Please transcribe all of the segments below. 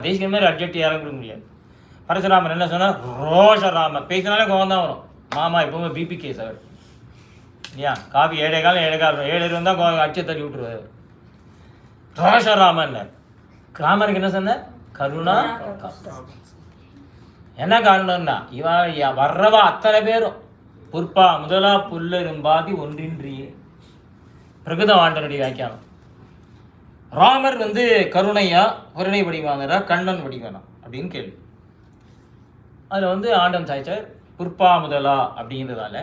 தேசிகன் மாதிரி அப்ஜெக்ட் யாரும் கொடுக்க முடியாது. பரசுராமர் என்ன சொன்னா ரோஷராம பேசினாலே கோவம் தான் வரும். மாமா எப்பவுமே பிபி கேஸ் அவர் இல்லையா? காபி ஏழை காலம் ஏழை காலம் ஏழு இருந்தால் அச்சை தள்ளி விட்டுருவாரு. ரோஷராமன் ராமனுக்கு என்ன சொன்ன கருணா என்ன காரணம்னா இவன் ய- வர்றவா அத்தனை பேரும். புற்பா முதலா புல்லரும்பாதி ஒன்றின்றியே பிரகுத ஆண்டனுடைய வாக்கியானம் ராமர் வந்து கருணையா கருணை வடிவானரா கண்ணன் வடிவானா அப்படின்னு கேள்வி. அதில் வந்து ஆண்டன் சாய்ச்சார் புற்பா முதலா அப்படிங்கிறதால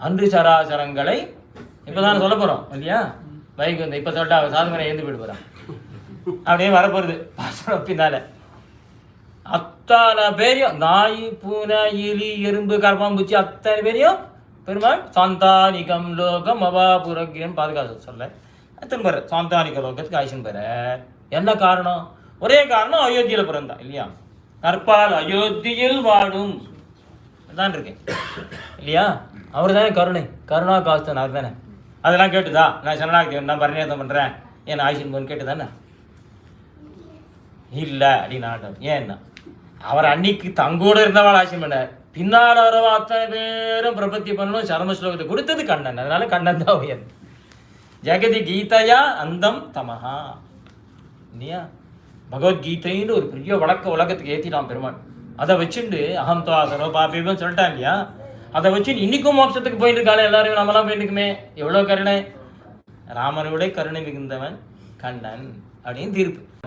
அன்று சராசரங்களை இப்போதான் சொல்ல போகிறோம் இல்லையா? பைக் வந்து இப்போ சொல்லிட்டா சாதுமனை எழுந்து போயிட்டு போகிறான் அப்படியே வரப்போகுது பாசனம் பின்னால. அத்தனை பேரையும் நாய் பூனை எலி எறும்பு கரப்பாம்பூச்சி அத்தனை பேரையும் பெருமாள் சாந்தானிகம் லோகம் அவாபுரகிரம் பாதுகாத்து சொல்ல. திரும்ப சாந்தானிக லோகத்துக்கு ஆயுஷன் பேர் என்ன காரணம்? ஒரே காரணம் அயோத்தியில் பிறந்தான் இல்லையா? கற்பால் அயோத்தியில் வாழும். தான் இருக்கேன் இல்லையா? அவர் தானே கருணை. கருணா காஸ்தன் அவர் தானே அதெல்லாம் கேட்டுதா? நான் சரணாகதி நான் பரிணாதம் பண்ணுறேன் ஏன் ஆயுஷன் போன் கேட்டுதானே? இல்லை அப்படின்னு ஆட்டம் ஏன்னா அவர் அன்னைக்கு தங்கூட இருந்தவாள் ஆட்சியம் பண்ணார். பின்னால் வரவா அத்தனை பேரும் பிரபத்தி பண்ணணும் சரம ஸ்லோகத்தை கொடுத்தது கண்ணன். அதனால கண்ணன் தான் உயர். ஜெகதி கீதையா அந்தம் தமஹா. இல்லையா? பகவத்கீதைன்னு ஒரு பெரிய வழக்க உலகத்துக்கு ஏற்றிட்டான் பெருமான். அதை வச்சுண்டு அகம் துவாசரோ பாபியபம் சொல்லிட்டான் இல்லையா? அதை வச்சு இன்னைக்கும் மோட்சத்துக்கு போயிட்டு இருக்காளே எல்லாரும் நம்மலாம் போயிருக்குமே எவ்வளோ கருணை. ராமனை விட கருணை மிகுந்தவன் கண்ணன் அப்படின்னு தீர்ப்பு.